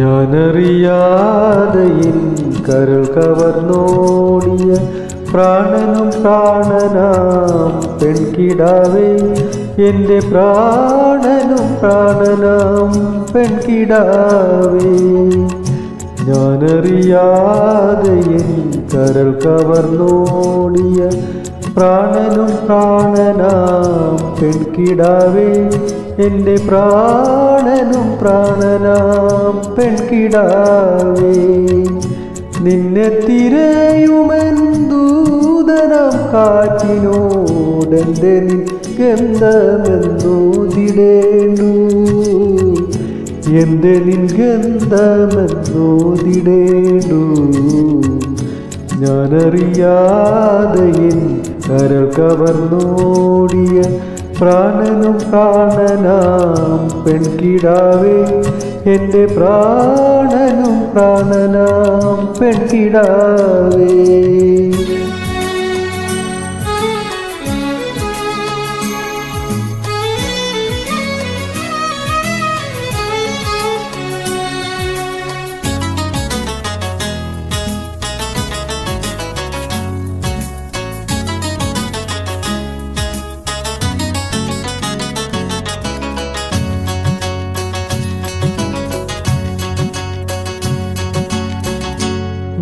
ഞാനറിയാതെ N കരൾ കവർന്നോടിയ പ്രാണനും പ്രാണനാം പെൺകിടാവേ എന്റെ പ്രാണനും പ്രാണനാം പെൺകിടാവേ. ഞാനറിയാതെ എൻ കരൾ കവർന്നോടിയ പ്രാണനും പ്രാണനാം പെൺകിടാവേ എന്റെ പ്രാണനും പ്രാണനാം പെൺകിടാവേ. നിന്നെ തിരയുമെന്തൂതനം കാറ്റിനോടെന്റെ നിഗന്ധമെന്നൂതിടേണ്ടു എന്റെ നിൻഗന്ധമെന്നൂതിടേണ്ടു ഞാനറിയാതെ എൻ കരൾ കവർന്നോടിയ പ്രാണനും പ്രാണനാം പെൺകിടാവേ എന്റെ പ്രാണനും പ്രാണനാം പെൺകിടാവേ.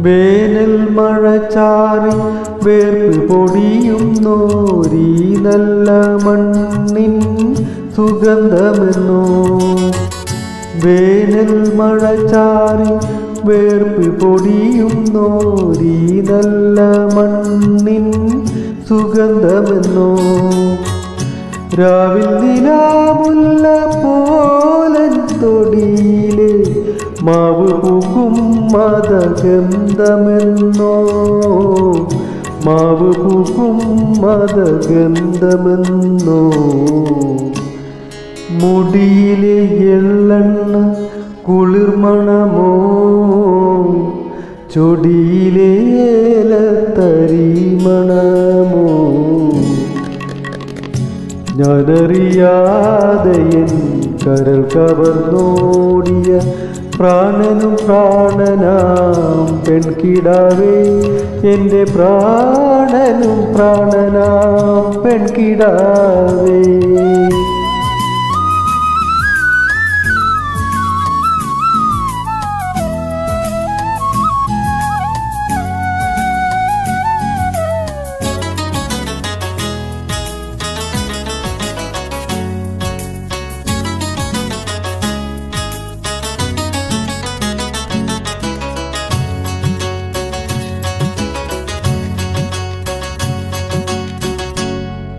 വേനൽ മഴ ചാറി വേർപ്പ് പൊടിയുന്നോരീ നല്ല മണ്ണിൻ സുഗന്ധമെന്നോ? വേനൽ മഴ ചാറി വേർപ്പ് പൊടിയുന്നോരീ നല്ല മണ്ണിൻ സുഗന്ധമെന്നോ? രാവിൽ നിലാമുല്ല പോലെ തൊടിയിൽ മാവ് പൂക്കും മതഗന്ധമെന്നോ മാവ് പൂക്കും മതഗന്ധമെന്നോ മുടിയിലെ എള്ളെണ്ണ കുളിർമണമോ ചൊടിയിലെ തരിമണമോ മണമോ? ഞാനറിയാതെ കരൾ കവർന്നോടിയ പ്രാണനും പ്രാണനാം. പെൺകിടാവേ എന്റെ പ്രാണനും പ്രാണനാം. പെൺകിടാവേ.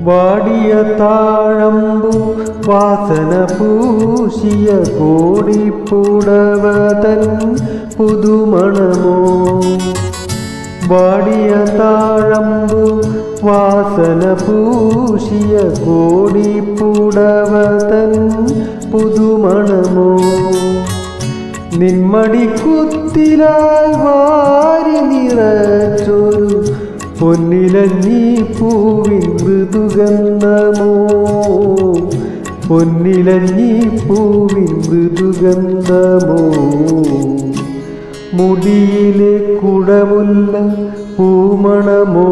വാടിയ താഴമ്പു വാസന പൂശിയ കോടിപ്പുടവതൻ പുതുമണമോ? വാടിയ താഴമ്പു വാസന പൂശിയ കോടിപ്പുടവതൻ പുതുമണമോ? നിന്മടി കുത്തിലായി വാരി നിറച്ചൊരു പൊന്നിലഞ്ഞി പൂവിൻ മൃദുഗന്ധമോ? പൊന്നിലഞ്ഞി പൂവിൻ മൃദുഗന്ധമോ? മുടിയിലെ കുടമുല്ല പൂമണമോ?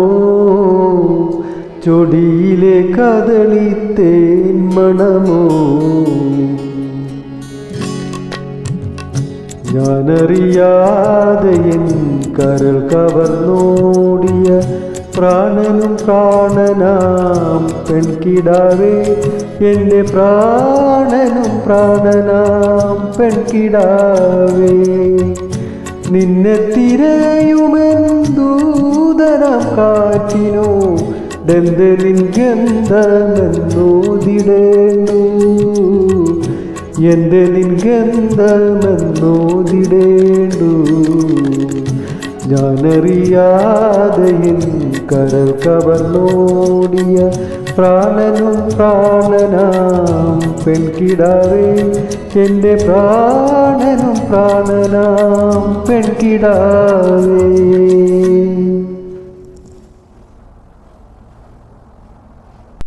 ചൊടിയിലെ കദളിത്തേൻ മണമോ? ഞാനറിയാതെ എൻ കരൾ കവർന്നോടിയ പ്രാണനും പ്രാണനാം. പെൺകിടാവേ എന്റെ പ്രാണനും പ്രാണനാം. പെൺകിടാവേ നിന്നെ തിരയുമെന്തൂതരം കാറ്റിനോ? ദന്തലിൻ ഗന്ധമെന്നോതിടേണ്ടു. എന്റെ നിൻഗന്ധമെന്നോതിടേണ്ടു ഞാനറിയാതെ എൻ കരൽ കവർന്നോടിയ പ്രാണനും പ്രാണനാം. പെൺകിടാവേ എന്റെ പ്രാണനും പ്രാണനാം. പെൺകിടാവേ